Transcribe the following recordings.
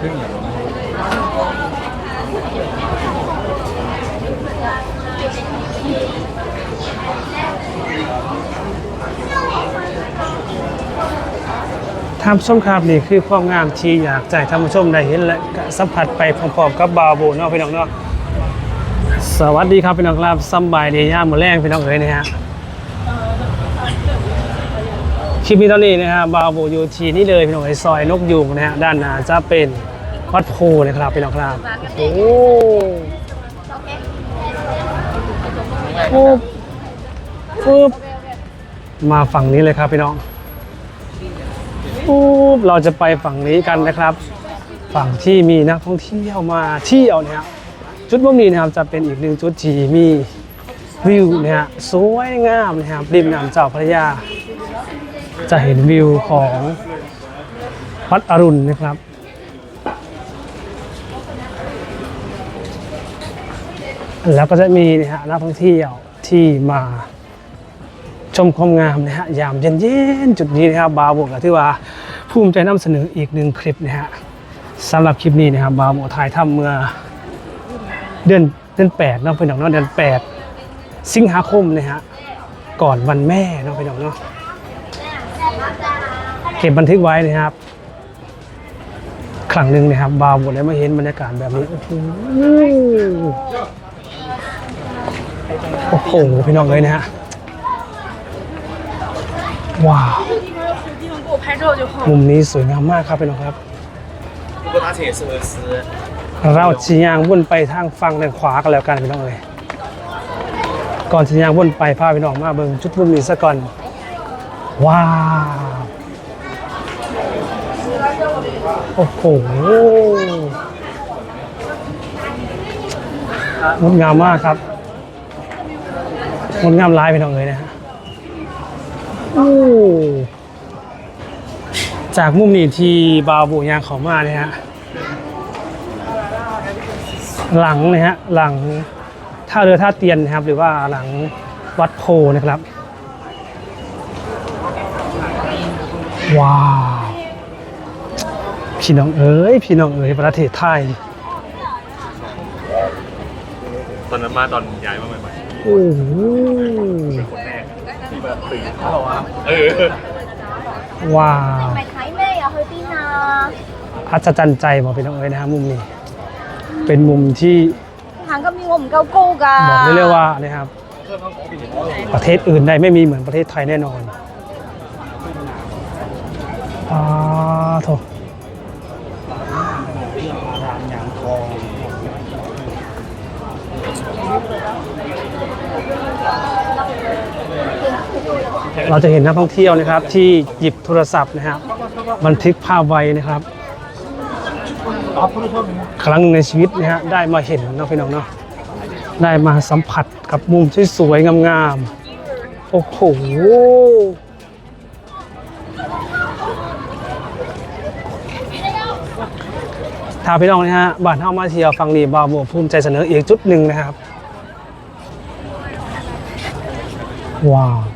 ขึ้นอย่างนท่านผู้ชมครับนี่คือความงามที่อยากให้ท่านผู้ชมได้เห็นและสัมผัสไปพร้อมๆกับบาโบเนาะพี่น้องเนาะสวัสดีครับพี่น้องครับสบายดีย่ามมือแรงพี่น้องเอ๋ยนะฮะ คลิปนี้ตอนนี้นะฮะบาวโบอยู่ที่นี่เลยพี่น้องเอ๋ยซอยนกยูงนะฮะด้านหน้าจะเป็นวัดโพนะครับพี่น้องครับโอ้ปุ๊บปุ๊บมาฝั่งนี้เลยครับพี่น้องปุ๊บเราจะไปฝั่งนี้กันนะครับ ฝั่งที่มีนักท่องเที่ยวมาเที่ยวนี่ยจุดมุมนี้นะครับจะเป็นอีกหนึ่งจุดที่มีวิวเนี่ยสวยงามนะครับริมน้ำเจ้าพระยา จะเห็นวิวของวัดอรุณนะครับ แล้วก็จะมีนะฮะนักท่องเที่ยวที่มาชมความงามนะฮะยามเย็นๆจุดนี้นะครับบาวโบก็ถือว่าภูมิใจนำเสนออีกหนึ่งคลิปนะฮะสำหรับคลิปนี้นะครับบาวโบถ่ายทำเมื่อเดือนเดือนแปดเนาะพี่น้องเนาะเดือนแปดสิงหาคมนะฮะก่อนวันแม่เนาะพี่น้องเนาะ เก็บบันทึกไว้นะครับ ครั้งหนึ่งนะครับ บาวบดไล้มาเห็นบรรยากาศแบบนี้โอ้โหพี่น้องเลยนะฮะว้าวมุมนี้สวยงามมากครับพี่น้องครับเราจี้ยางวุ่นไปทางฝั่งด้านขวากันแล้วกันพี่น้องเลยก่อนจี้ยางวุ่นไปพาพี่น้องมาเบิ่งชุดมุมนี้ซะก่อนว้าว โอ้โหงดงามมากครับงดงามลายพี่น้องเลยนะฮะโอ้จากมุมนี้ที่บาวบูยางเขามาเนี่ยฮะหลังนะฮะหลังท่าเรือท่าเตียนนะครับ หรือว่าหลังวัดโพนะครับ ว้าว พี่น้องเอ๋ยพี่น้องเอ๋ยประเทศไทยตอนนั้นมาตอนย้ายมาใหม่ๆโอ้โหเป็นแรกที่แบบตื่นเข้าอะเออว้าวอัศจรรย์ใจบอกพี่น้องเอ๋ยนะฮะมุมนี้ เป็นมุมที่ทางก็มีมุมเกากู้กันบอกได้เลยว่านะครับ ประเทศอื่นใดไม่มีเหมือนประเทศไทยแน่นอนอ่าโถ เราจะเห็นนักท่องเที่ยวนะครับ ที่หยิบโทรศัพท์นะครับบันทึกภาพไว้นะครับ ครั้งหนึ่งในชีวิตนะฮะได้มาเห็นเนาะพี่น้องเนาะได้มาสัมผัสกับมุมที่สวยงามๆโอ้โหถ้าพี่น้องนะฮะบ้านเฮามาเที่ยวฟังนี่บาวโบภูมิใจเสนออีกจุดหนึ่งนะครับ ว้าว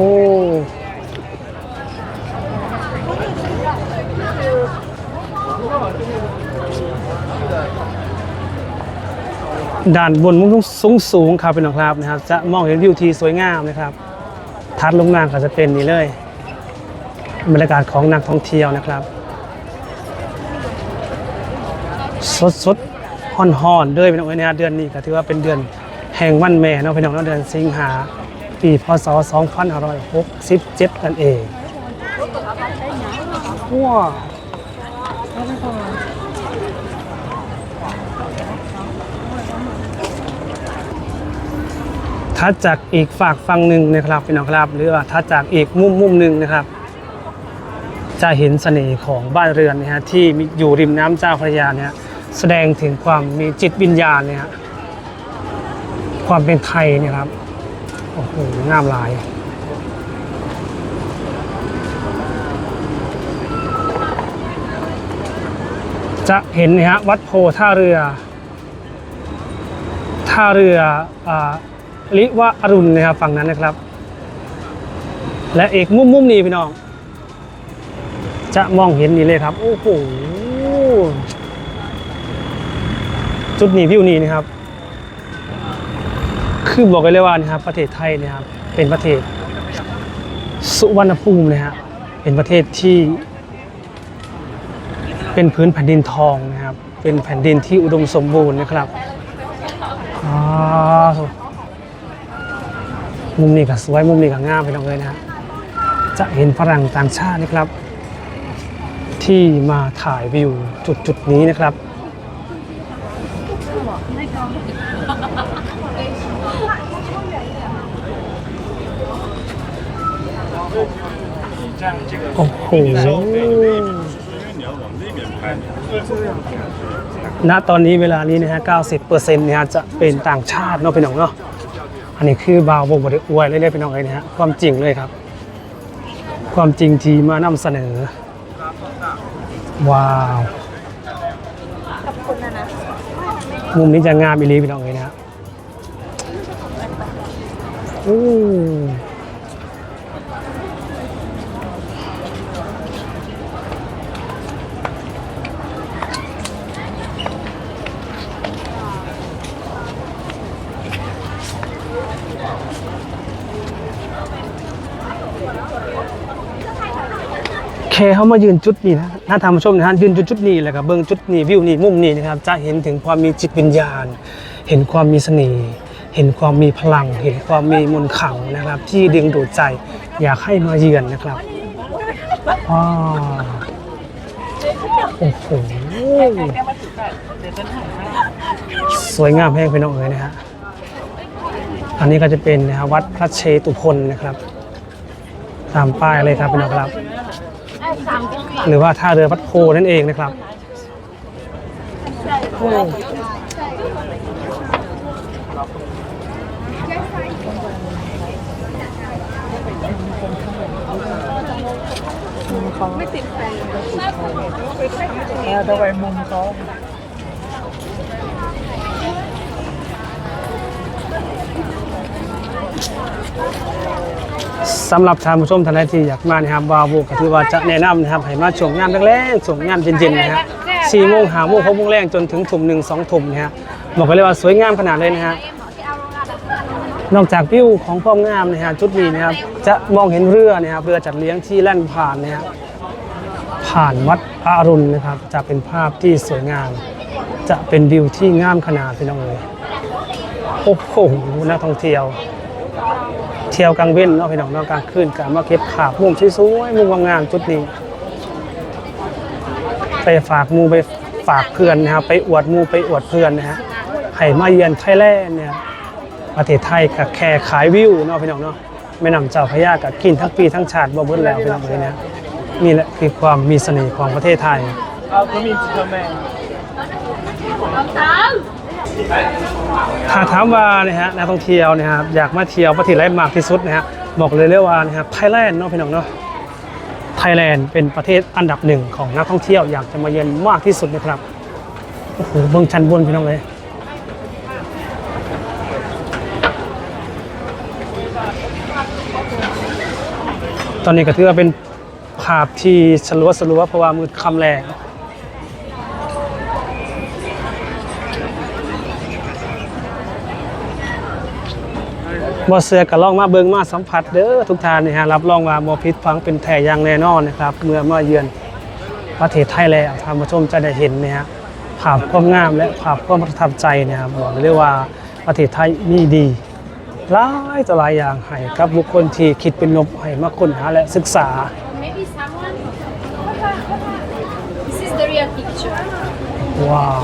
ด่านบนมุมสูงสูงครับเป็นองครับนะครับ จะมองเห็นวิวที่สวยงามนะครับ ทัดลงน้ำก็จะเป็นนี่เลย บรรยากาศของนักท่องเที่ยวนะครับ สดสดห่อนห่อนๆเลยพี่น้องเอ้ยนะเดือนนี้ก็ถือว่าเป็นเดือนแห่งวันแม่เนาะพี่น้องเนเดือนสิงหาปีพศ 2567นั่นเองว้าว ถ้าจากอีกฝากฝั่งหนึ่งนะครับพี่น้องครับ หรือว่าถ้าจากอีกมุมมุมหนึ่งนะครับ จะเห็นเสน่ห์ของบ้านเรือนนะฮะที่อยู่ริมน้ำเจ้าพระยาเนี่ยแสดงถึงความมีจิตวิญญาณเนี่ยความเป็นไทยเนี่ยครับโอ้โหงามลายจะเห็นนะฮะวัดโพท่าเรือ ท่าเรืออา ลิวะอรุณนะครับฝั่งนั้นนะครับ และเอกมุมมุมนี้พี่น้อง จะมองเห็นนี่เลยครับ โอ้โหจุดนี้วิวนี้นะครับ คือบอกกันเลยว่านะครับ ประเทศไทยนะครับ เป็นประเทศ สุวรรณภูมินะฮะเป็นประเทศที่ เป็นพื้นแผ่นดินทองนะครับ เป็นแผ่นดินที่อุดมสมบูรณ์นะครับอ้า มุมนี้ก็สวยมุมนี้ก็งามไปน้องเลยนะฮะจะเห็นฝรั่งต่างชาตินะครับ ที่มาถ่ายวิวจุดจุดนี้นะครับโอ้โหณตอนนี้เวลานี้นะฮะ 90%เนี่ยฮะจะเป็นต่างชาติเนาะพี่น้องเนาะ อันนี้คือบาวบกบไดอวยเลยเลยพี่น้องเลยนะฮะความจริงเลยครับ ความจริงที่มานำเสนอ ว้าวมุมนี้จะงามอีหลีพี่น้องเลยนะฮะอู้ เขามายืนจุดนี้นะถ้าทำชมนะฮะยืนจุดจุดนี้แหละครับเบิ้งจุดนี้วิวนี้มุมนี้นะครับ จะเห็นถึงความมีจิตวิญญาณ เห็นความมีเสน่ห์ เห็นความมีพลัง เห็นความมีมนต์ขลังนะครับ ที่ดึงดูดใจอยากให้มาเยือนนะครับว้าวโอ้โหสวยงามแห้งเป็นน้องเอ๋ยนะฮะอันนี้ก็จะเป็นนะครับวัดพระเชตุพนนะครับ ตามป้ายเลยครับพี่น้องครับ หรือว่าท่าเรือวัดโพนั่นเองนะครับโอ้แล้วถ้าไปมุมเขา สำหรับท่านผู้ชมท่านใดที่อยากมานะครับวาวโวก็ถือว่าจะแนะนำนะครับให้มาชมงานแรกๆชมงานเย็นๆนะฮะสี่โมงหาโมงหกโมงแรงจนถึงทุ่มหนึ่งสองทุ่มนะฮะบอกเลยว่าสวยงามขนาดเลยนะฮะนอกจากวิวของความงามนะฮะจุดนี้นะครับจะมองเห็นเรือนะครับเรือจัดเลี้ยงที่แล่นผ่านนะฮะผ่านวัดพระอรุณนะครับ จะเป็นภาพที่สวยงาม จะเป็นวิวที่งามขนาดพี่น้องเลยโอ้โหนักท่องเที่ยว เที่ยวกลางเว้นเนาะพี่น้องเนาะกลางคืนกลางมาเก็บขาบมุมสวยๆมุมงามๆจุดนี้ไปฝากมูไปฝากเพื่อนนะครับไปอวดมูไปอวดเพื่อนนะฮะให้มาเยือนไทยแลนด์เนี่ยประเทศไทยกับแค่ขายวิวเนาะพี่น้องเนาะแม่น้ำเจ้าพระยากับกินทั้งปีทั้งชาติบ่เบิดแล้วพี่น้องเลยนะนี่แหละคือความมีเสน่ห์ของประเทศไทยเอาก็มีจิตแม่ ถ้าถามว่านะฮะนักท่องเที่ยวนะครับอยากมาเที่ยวประเทศไหนมากที่สุดนะฮะบอกเลยเลยกว่านะครับไทยแลนด์เนาะพี่น้องเนาะไทยแลนด์เป็นประเทศอันดับหนึ่งของนักท่องเที่ยวอยากจะมาเยือนมากที่สุดนะครับโอ้โหเบื้องชั้นบนพี่น้องเลยตอนนี้ก็ถือว่าเป็นภาพที่สลัวสลัวเพราะว่ามืดคำแรง บ่เสือก็ลองมาเบิงมาสัมผัสเด้อทุกท่านนี่ฮะรับรองว่าบ่ผิดฟังเป็นแท้อย่างแน่นอนนะครับ เมื่อมาเยือนประเทศไทยแล้วท่านผู้ชมจะได้เห็นนะฮะภาพความงามและภาพความประทับใจนะครับบอกเลยว่าประเทศไทยมีดีหลายต่อหลายอย่างให้กับบุคคลที่คิดเป็นลบให้มาค้นหาและศึกษา Maybe someone. This is the real picture. ว้าว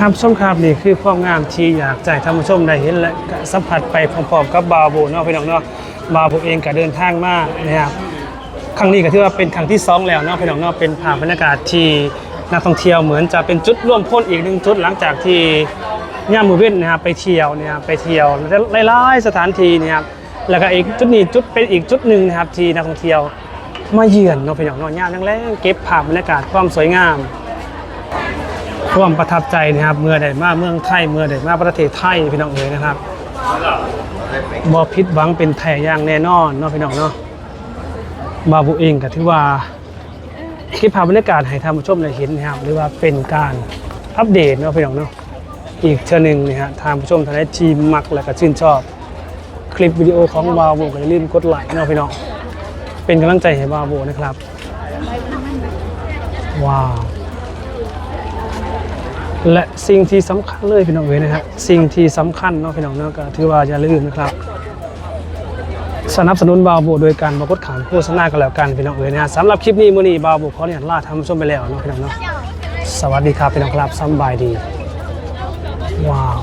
ท่านผู้ชมครับนี่คือความงามที่อยากจะให้ท่านผู้ชมได้เห็นและสัมผัสไปพร้อมๆกับบาโบเนาะพี่น้องเนาะบาวโบเองก็เดินทางมากนะครับครั้งนี้ก็ถือว่าเป็นครั้งที่สองแล้วเนาะพี่น้องเนาะเป็นภาพบรรยากาศที่นักท่องเที่ยวเหมือนจะเป็นจุดร่วมพลอีกหนึ่งจุดหลังจากที่ย่ามมือเว้นนะครับไปเที่ยวนะครับไปเที่ยวหลายๆสถานที่นะครับแล้วก็อีกจุดนี้จุดเป็นอีกจุดหนึ่งนะครับที่นักท่องเที่ยวมาเยือนเนาะพี่น้องเนาะย่ามแรงๆเก็บภาพบรรยากาศความสวยงาม ควมประทับใจนะครับ เมื่อใดมาเมืองไทยเมื่อใดมาประเทศไทยพี่น้องเอ๋ยนะครับบ่ผิดหวังเป็นแท้อย่างแน่นอนเนาะพี่น้องเนาะบาบูเองก็ถือว่าคลิปภาพบรรยากาศให้ท่านผู้ชมได้เห็นนะครับ หรือว่าเป็นการอัปเดตเนาะพี่น้องเนาะอีกเทื่อหนึ่งนะฮะท่านผู้ชมท่านใดที่มักและก็ชื่นชอบ คลิปวิดีโอของบาบูก็อย่าลืมกดไลค์เนาะพี่น้องเป็นกำลังใจให้บาบูนะครับ ว้าว และสิ่งที่สำคัญเลยพี่น้องเอ๋ยนะครับสิ่งที่สำคัญเนาะพี่น้องเนาะก็ถือว่าอย่าลืมนะครับสนับสนุนบาวโบโดยการบกดขานโฆษณากันแล้วกันพี่น้องเอ๋ยนะสำหรับคลิปนี้มื้อนี้บาวโบขออนุญาตลาท่านผู้ชมไปแล้วเนาะพี่น้องเนาะสวัสดีครับพี่น้องครับสบายดี ว้าว